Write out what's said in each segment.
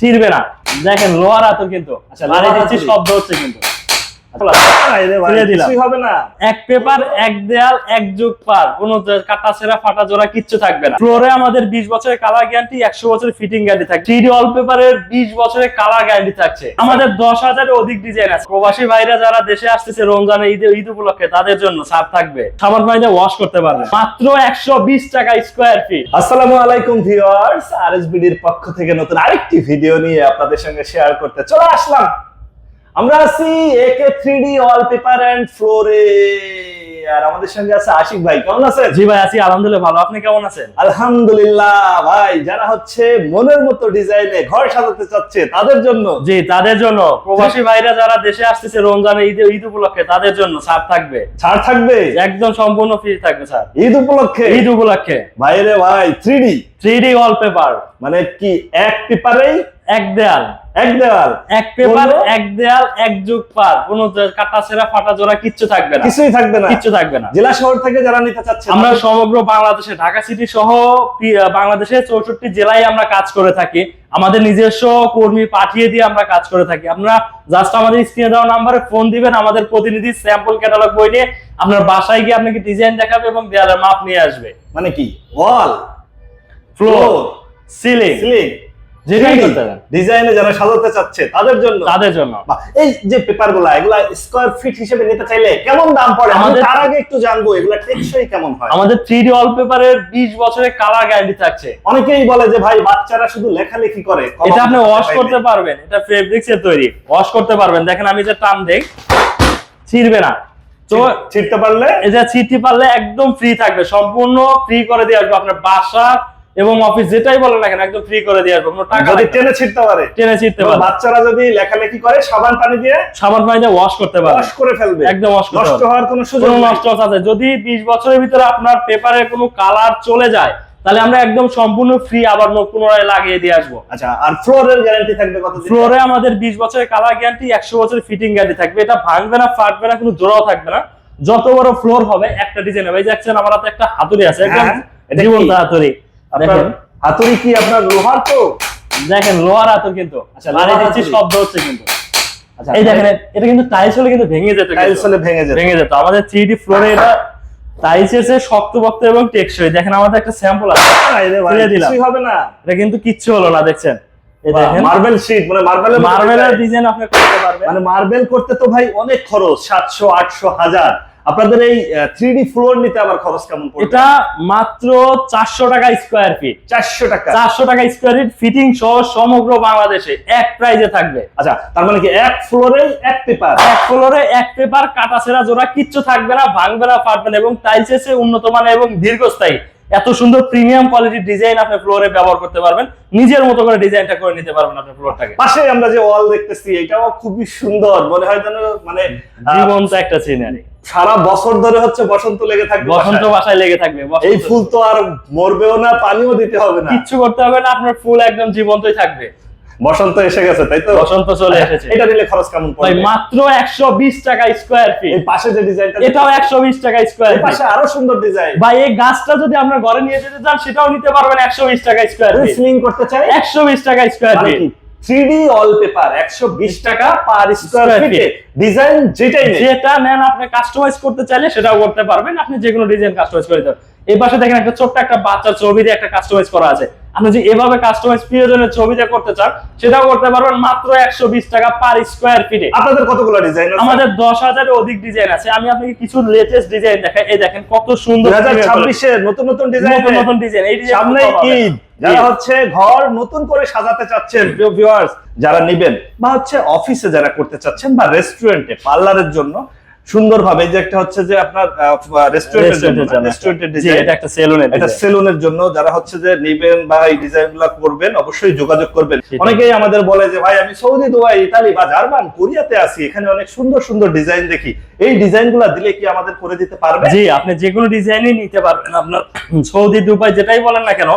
ছিড়বে না। দেখেন লোহার আতর কিন্তু। আচ্ছা, শব্দ হচ্ছে কিন্তু। হবে না। এক পেপার এক দেয়াল এক যুগ পার। কোনো কাটা সেরা ফাটা জোড়া কিচ্ছু থাকবে না। ফ্লোরে আমাদের বিশ বছরের কালার গ্যারান্টি একশো বছরের ফিটিং গ্যারান্টি থাকছে। থ্রি অল পেপারের বিশ বছরের কালার গ্যারান্টি থাকছে। আমাদের দশ হাজারের অধিক ডিজাইন আছে। প্রবাসী ভাইরা যারা দেশে আসতেছে রমজানে ঈদে ঈদ উপলক্ষে তাদের জন্য ছাড় থাকবে। সামান পানিতে ওয়াশ করতে পারবে। মাত্র একশো বিশ টাকা স্কোয়ার ফিট আসসালামু আলাইকুম ভিউয়ার্স আরএসবিডির পক্ষ থেকে নতুন আরেকটি ভিডিও নিয়ে আপনাদের সঙ্গে শেয়ার করতে চলে আসলাম। আমরা আছি A K three D wallpaper and ফ্লোরে আর আমাদের সঙ্গে আছে আশিক ভাই কেমন আছেন? জি ভাই আছি আলহামদুলিল্লাহ ভালো। আপনি কেমন আছেন? আলহামদুলিল্লাহ ভাই যারা হচ্ছে মনের মতো ডিজাইনে ঘর সাজাতে চাচ্ছে তাদের জন্য। জি তাদের জন্য। প্রবাসী ভাইরা যারা দেশে আসতেছে রমজানে ঈদে ঈদ উপলক্ষে তাদের জন্য ছাড় থাকবে। ছাড় থাকবে? একদম সম্পূর্ণ ফ্রি থাকবে স্যার ঈদ উপলক্ষে? ঈদ উপলক্ষে। ভাইরে ভাই three D three D wallpaper মানে কি এক পেপারেই এক দেয়াল এক দেওয়াল এক পেপার এক দেয়াল এক যুগ পার। কোনো কাটা সেরা ফাটা জোড়া কিচ্ছু থাকবে না। কিছুই থাকবে না। কিচ্ছু থাকবে না। জেলা শহর থেকে যারা নিতে চাচ্ছে আমরা সমগ্র বাংলাদেশে ঢাকা সিটি সহ বাংলাদেশের চৌষট্টি জেলায় আমরা কাজ করে থাকি। আমাদের নিজস্ব কর্মী পাঠিয়ে দিয়ে আমরা কাজ করে থাকি। আপনারা জাস্ট আমাদের স্ক্রিনে দেওয়া নাম্বারে ফোন দিবেন আমাদের প্রতিনিধি স্যাম্পল ক্যাটালগ বই নিয়ে আপনার বাসায় গিয়ে আপনাকে ডিজাইন দেখাবে এবং দেয়ালের মাপ নিয়ে আসবে। মানে কি? ওয়াল ফ্লোর সিলিং সিলিং ডিজাইনে যারা সাজাতে চাচ্ছে তাদের জন্য। তাদের জন্য। এই যে পেপারগুলা এগুলা স্কোয়ার ফিট হিসেবে নিতে চাইলে কেমন দাম পড়ে? আমাদের তার আগে একটু জানব এগুলা টেকসই কেমন হয়? আমাদের থ্রি ডি ওয়ালপেপারের বিশ বছরের কালার গ্যারান্টি থাকছে। অনেকেই বলে যে ভাই বাচ্চারা শুধু লেখালেখি করে এটা আপনি ওয়াশ করতে পারবেন এটা ফেব্রিক্স এর তৈরি। ওয়াশ করতে পারবেন। দেখেন আমি যে টান দেই ছিড়বে না। তো ছিটতে পারলে? এটা ছিটি পারলে একদম ফ্রি থাকবে। সম্পূর্ণ ফ্রি করে দিয়ে আসব। আপনার বাসা এবং অফিস যেটাই বলেন না কেন একদম ফ্রি করে দিয়ে আসব কোনো টাকা যদি টেনে ছিটতে পারে টেনে ছিটতে পারবে বাচ্চারা যদি লেখালেখি করে সাবান পানি দিয়ে সাবান পানি দিয়ে ওয়াশ করতে পারে। ওয়াশ করে ফেলবে। একদম wash করতে নষ্ট হওয়ার কোনো সুযোগ। নষ্ট আছে। যদি বিশ বছরের ভিতরে আপনার পেপারে কোনো কালার চলে যায় তাহলে আমরা একদম সম্পূর্ণ ফ্রি আবার পুনরায় লাগিয়ে দিয়ে আসব। আচ্ছা আর ফ্লোরের গ্যারান্টি থাকবে কত ফ্লোরে আমাদের বিশ বছরের কালার গ্যারান্টি একশো বছরের ফিটিং গ্যারান্টি থাকবে। এটা ভাঙবে না ফাটবে না কোনো জোড়াও থাকবে না। যত বড় ফ্লোর হবে একটা ডিজাইন হবে। এই যে আমার হাতে একটা হাতুড়ি আছে একদম হ্যাঁ? জীবন্ত হাতুড়ি। দেখেন। হাতুড়ি কি আপনার লোহার তো? দেখেন লোহার হাতুর কিন্তু। আচ্ছা, দিচ্ছি শব্দ হচ্ছে কিন্তু। আচ্ছা এই দেখেন এটা কিন্তু টাইলস হলে কিন্তু ভেঙে যেত টাইলস হলে ভেঙে যেত। ভেঙে যেত। আমাদের থ্রি ডি ফ্লোরে এটা টাইলস এসে শক্তপোক্ত এবং টেকসই। দেখেন আমাদের একটা স্যাম্পল আছে। আরে দিলাম। হবে না। এটা কিন্তু কিচ্ছু হলো না দেখছেন? মার্বেল শীট মানে মার্বেলের মার্বেলের ডিজাইন আপনি করতে পারবেন। মানে মার্বেল করতে তো ভাই অনেক খরচ সাতশো আটশো হাজার। আপনাদের এই থ্রি ফ্লোর নিতে আবার খরচ কেমন পড়বে? এটা মাত্র চারশো টাকা স্কোয়ার ফিট চারশো টাকা। চারশো টাকা স্কোয়ার ফিট ফিটিং সহ সমগ্র বাংলাদেশে এক প্রাইজে থাকবে। আচ্ছা তার মানে কি এক ফ্লোরে এক পেপার এক ফ্লোরে এক পেপার কাটা সেরা জোড়া কিচ্ছু থাকবে না ভাঙবে না ফাটবে না এবং টাইলস উন্নত মানের এবং দীর্ঘস্থায়ী। এত সুন্দর প্রিমিয়াম কোয়ালিটির ডিজাইন আপনি ফ্লোরে ব্যবহার করতে পারবেন। নিজের মতো করে ডিজাইনটা করে নিতে পারবেন আপনার ফ্লোরটাকে পাশে আমরা যে ওয়াল দেখতেছি এটাও খুবই সুন্দর। মনে হয় যেন মানে জীবন্ত একটা সিনারি সারা বছর ধরে হচ্ছে বসন্ত লেগে থাকবে বসন্ত বাসায়। বাসায় লেগে থাকবে এই ফুল তো আর মরবেও না পানিও দিতে হবে না। কিচ্ছু করতে হবে না আপনার ফুল একদম জীবন্তই থাকবে। বসন্ত এসে গেছে তাই তো? বসন্ত চলে এসেছে। এটা নিলে খরচ কেমন ভাই পড়বে? মাত্র একশো বিশ টাকা স্কোয়ার ফিট এই পাশে যে ডিজাইনটা এটাও একশো বিশ টাকা স্কোয়ার ফিট পাশে আরও সুন্দর ডিজাইন ভাই এই গাছটা যদি আপনার ঘরে নিয়ে যেতে চান সেটাও নিতে পারবেন একশো বিশ টাকা স্কোয়ার ফিট স্লিং করতে চাই? একশো বিশ টাকা স্কোয়ার ফিট কি? থ্রি ডি অল পেপার একশো বিশ টাকা পার স্কোয়ার ফিটে ডিজাইন যেটাই নেই। যেটা নেন আপনি কাস্টমাইজ করতে চাইলে সেটাও করতে পারবেন। আপনি যে কোনো ডিজাইন কাস্টমাইজ করে দিতে। এই পাশে দেখেন একটা ছোট্ট একটা বাচ্চার ছবি দিয়ে একটা কাস্টমাইজ করা আছে। আপনি যদি এভাবে কাস্টমাইজ প্রিয়জনের ছবিটা করতে চান সেটাও করতে পারবেন মাত্র একশো বিশ টাকা পার স্কোয়ার ফিটে আপনাদের কতগুলো ডিজাইন আমাদের দশ হাজারের অধিক ডিজাইন আছে। আমি আপনাকে কিছু লেটেস্ট ডিজাইন দেখাই। এই দেখেন কত সুন্দর দুই হাজার ছাব্বিশে নতুন নতুন ডিজাইন নতুন নতুন ডিজাইন এই সামনে ঈদ। যারা হচ্ছে ঘর নতুন করে সাজাতে চাচ্ছেন ভিউয়ার্স যারা নিবেন বা হচ্ছে অফিসে যারা করতে চাচ্ছেন বা রেস্টুরেন্টে পার্লারের জন্য সুন্দরভাবে যে একটা হচ্ছে যে আপনার রেস্টুরেন্টের জন্য। রেস্টুরেন্টের ডিজাইন এটা একটা সেলুনের এটা সেলুনের জন্য যারা হচ্ছে যে নিবেন বা এই ডিজাইন করবেন অবশ্যই যোগাযোগ করবেন। অনেকেই আমাদের বলে যে ভাই আমি সৌদি দুবাই ইতালি বা জার্মান কোরিয়াতে আছি এখানে অনেক সুন্দর সুন্দর ডিজাইন দেখি। এই ডিজাইনগুলা দিলে কি আমাদের করে দিতে পারবে? জি আপনি যে কোনো ডিজাইনই নিতে পারবেন। আপনার সৌদি দুবাই যেটাই বলেন না কেন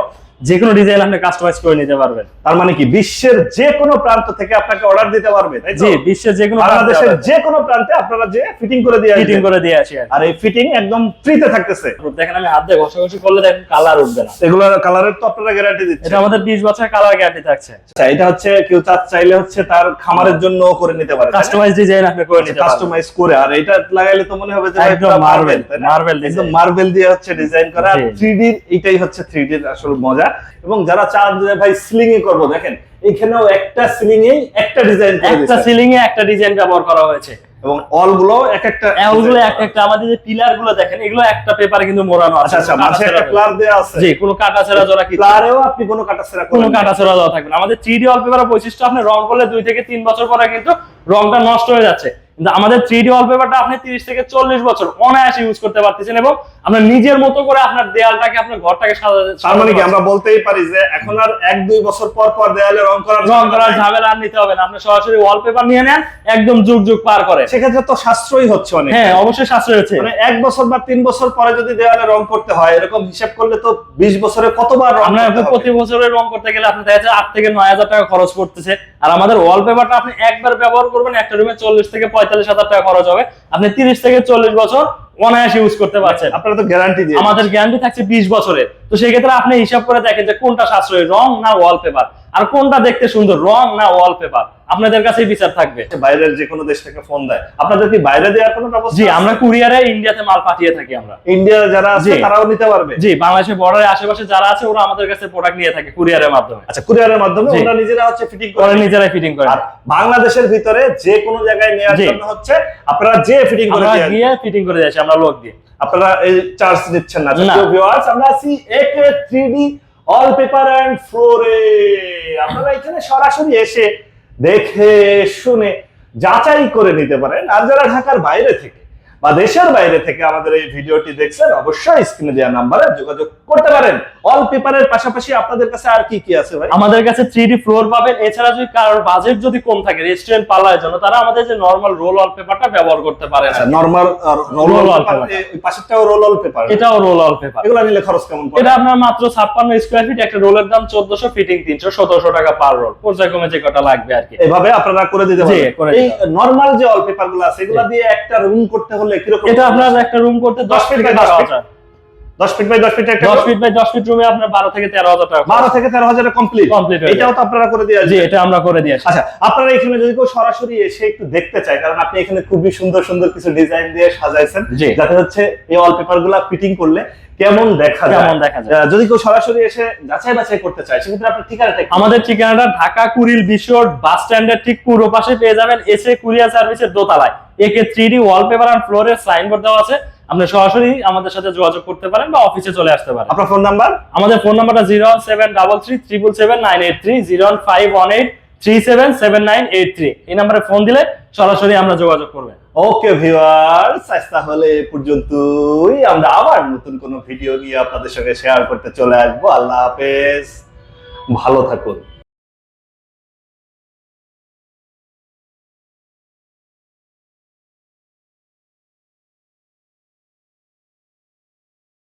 যে কোনো ডিজাইন আপনি কাস্টমাইজ করে নিতে পারবেন। তার মানে কি? বিশ্বের যে কোনো প্রান্ত থেকে আপনাকে অর্ডার দিতে পারবে তাই? জি বিশ্বের যে কোনো বাংলাদেশের যে কোনো প্রান্তে আপনারা যে ফিটিং করে দিয়ে ফিটিং করে দিয়ে আসি আর এই ফিটিং একদম ফ্রিতে থাকতেছে। দেখেন আমি হাত দিয়ে ঘষাঘষি করলে দেখেন কালার উঠবে না। এগুলোর কালারের তো আপনারা গ্যারান্টি দিচ্ছেন। এটা আমাদের বিশ বছরের কালার গ্যারান্টি থাকছে। আচ্ছা এটা হচ্ছে কেউ চা- চাইলে হচ্ছে তার খামারের জন্য করে নিতে পারে কাস্টমাইজ ডিজাইন আপনি করে নিতে পারবেন। কাস্টমাইজ করে আর এটা লাগাইলে তো মনে হবে যে একদম মার্বেল? মার্বেল একদম মার্বেল দিয়ে হচ্ছে ডিজাইন করা। জি। থ্রি ডি এটাই হচ্ছে থ্রি ডির আসল মজা। এবং যারা চান যে ভাই সিলিং এ করব দেখেন এখানেও একটা সিলিং এই একটা ডিজাইন একটা সিলিং এ একটা ডিজাইন ব্যবহার করা হয়েছে। এবং অলগুলো এক একটা ওগুলো এক একটা আমাদের যে পিলারগুলো দেখেন এগুলো একটা পেপারে কিন্তু মোড়ানো আছে। আচ্ছা আচ্ছা মাঝে একটা প্লার আছে। জি কোনো কাটা ছেড়া জোড়া কিছু প্লারেও আপনি কোনো কাটা কোনো কাটা ছেড়া দেওয়া থাকবে আমাদের ডি ওয়ালপেপারের বৈশিষ্ট্য আপনি রং করলে দুই থেকে তিন বছর পরে কিন্তু রংটা নষ্ট হয়ে যাচ্ছে। কিন্তু আমাদের থ্রি ডি ওয়ালপেপারটা আপনি তিরিশ থেকে চল্লিশ বছর অনায়াসে ইউজ করতে পারতেছেন এবং আপনার নিজের মতো করে আপনার দেয়ালটাকে আপনার ঘরটাকে সাজাতে তার মানে কি আমরা বলতেই পারি যে এখন আর এক দুই বছর পর পর দেয়ালে রং করার রং করার ঝামেলা আর নিতে হবে না। আপনি সরাসরি ওয়ালপেপার নিয়ে নেন একদম যুগ যুগ পার করে। সেক্ষেত্রে তো সাশ্রয়ী হচ্ছে অনেক হ্যাঁ অবশ্যই সাশ্রয় হচ্ছে। মানে এক বছর বা তিন বছর পরে যদি দেওয়ালে রং করতে হয় এরকম হিসাব করলে তো বিশ বছরে কতবার রং প্রতি বছরে রং করতে গেলে আপনি দেখা যাচ্ছে আট থেকে নয় হাজার টাকা খরচ করতেছে আর আমাদের ওয়ালপেপারটা আপনি একবার ব্যবহার করবেন একটা রুমে চল্লিশ থেকে পঁয়তাল্লিশ হাজার টাকা খরচ হবে। আপনি তিরিশ থেকে চল্লিশ বছর অনায়াসে ইউজ করতে পারছেন। আপনারা তো গ্যারান্টি দিয়ে আমাদের গ্যারান্টি থাকছে বিশ বছরের। তো সেক্ষেত্রে আপনি হিসাব করে দেখেন যে কোনটা সাশ্রয়ী রং না ওয়ালপেপার আর কোনটা দেখতে সুন্দর? রং না ওয়ালপেপার আপনাদের কাছেই বিচার থাকবে। বাইরের যে কোনো দেশ থেকে ফোন দেয়। আপনাদের কি বাইরে দেওয়ার কোনো ব্যবস্থা জি আমরা কুরিয়ারে ইন্ডিয়াতে মাল পাঠিয়ে থাকি আমরা। ইন্ডিয়ার যারা আছে তারাও নিতে পারবে? জি বাংলাদেশের বর্ডারের আশেপাশে যারা আছে ওরা আমাদের কাছে প্রোডাক্ট নিয়ে থাকে কুরিয়ারের মাধ্যমে। আচ্ছা কুরিয়ারের মাধ্যমে ওরা নিজেরা হচ্ছে ফিটিং করে নিজেরাই ফিটিং করে আর বাংলাদেশের ভিতরে যে কোনো জায়গায় নেওয়ার জন্য হচ্ছে আপনারা যে ফিটিং করে দিয়ে গিয়ে ফিটিং করে দিয়েছি আমরা লোক দিয়ে আপনারা এই চার্জ নিচ্ছেন না। ভিউয়ার্স আমরা আছি A K three D wallpaper and ফ্লোরে আপনারা এখানে সরাসরি এসে দেখে, শুনে, যাচাই করে নিতে পারেন। আর যারা ঢাকার বাইরে থেকে বা দেশের বাইরে থেকে আমাদের এই ভিডিওটি দেখছেন, অবশ্যই স্ক্রিনে দেওয়া নাম্বারে যোগাযোগ করতে পারেন। অল পেপারের পাশাপাশি আপনাদের কাছে আর কি কি আছে ভাই? আমাদের কাছে 3D ফ্লোর পাবেন। এছাড়া যদি কারোর বাজেট যদি কম থাকে রেস্টুরেন্ট পালার জন্য তারা আমাদের যে নরমাল রোল অল পেপারটা ব্যবহার করতে পারে আচ্ছা roll all paper roll all paper এটাও রোল অল পেপার এগুলো নিলে খরচ কেমন পড়ে? এটা আপনার মাত্র 56 স্কয়ার ফিট একটা রোলের দাম চোদ্দশো ফিটিং তিনশো সতেরোশো টাকা পার রোল পর্যায়ক্রমে যে কটা লাগবে আর কি। এভাবে আপনারা করে দিতে পারেন এই নরমাল যে অল পেপার পেপারগুলো আছে এগুলো দিয়ে একটা রুম করতে হলে কি এটা আপনার একটা রুম করতে 10 feet by 10 feet 10 feet by 10 feet একটা 10 ফিট বাই 10 ফিট রুমে আপনার 12 থেকে 13000 টাকা 12 থেকে 13000 কমপ্লিট কমপ্লিট এটাও তো আপনারা করে দিয়ে জি এটা আমরা করে দিয়ে আচ্ছা আপনারা এখানে যদি কেউ সরাসরি এসে একটু দেখতে চায় কারণ আপনি এখানে খুবই সুন্দর সুন্দর কিছু ডিজাইন দিয়ে সাজাইছেন যাতে হচ্ছে এই ওয়ালপেপারগুলো ফিটিং করলে কেমন দেখা যায়। কেমন দেখা যায়। যদি কেউ সরাসরি এসে যাচাই বাছাই করতে চায় সেক্ষেত্রে আপনার ঠিকানাটা আমাদের ঠিকানাটা ঢাকা কুড়িল বিশোর বাস স্ট্যান্ডের ঠিক পূর্ব পাশে পেয়ে যাবেন এসে কুরিয়ার সার্ভিসের দোতলায়। A K three D wallpaper and ফ্লোরের সাইনবোর্ড দেওয়া আছে। আপনি সরাসরি আমাদের সাথে যোগাযোগ করতে পারেন বা অফিসে চলে আসতে পারেন। আপনার ফোন নাম্বার আমাদের ফোন নাম্বারটা zero seven double three triple seven nine eight three zero five one eight three seven seven nine eight three এই নাম্বারে ফোন দিলে সরাসরি আমরা যোগাযোগ করবেন। ওকে ভিউয়ার্স আজ তাহলে পর্যন্তই। আমরা আবার নতুন কোনো ভিডিও নিয়ে আপনাদের সঙ্গে শেয়ার করতে চলে আসব। আল্লাহ হাফেজ। ভালো থাকুন।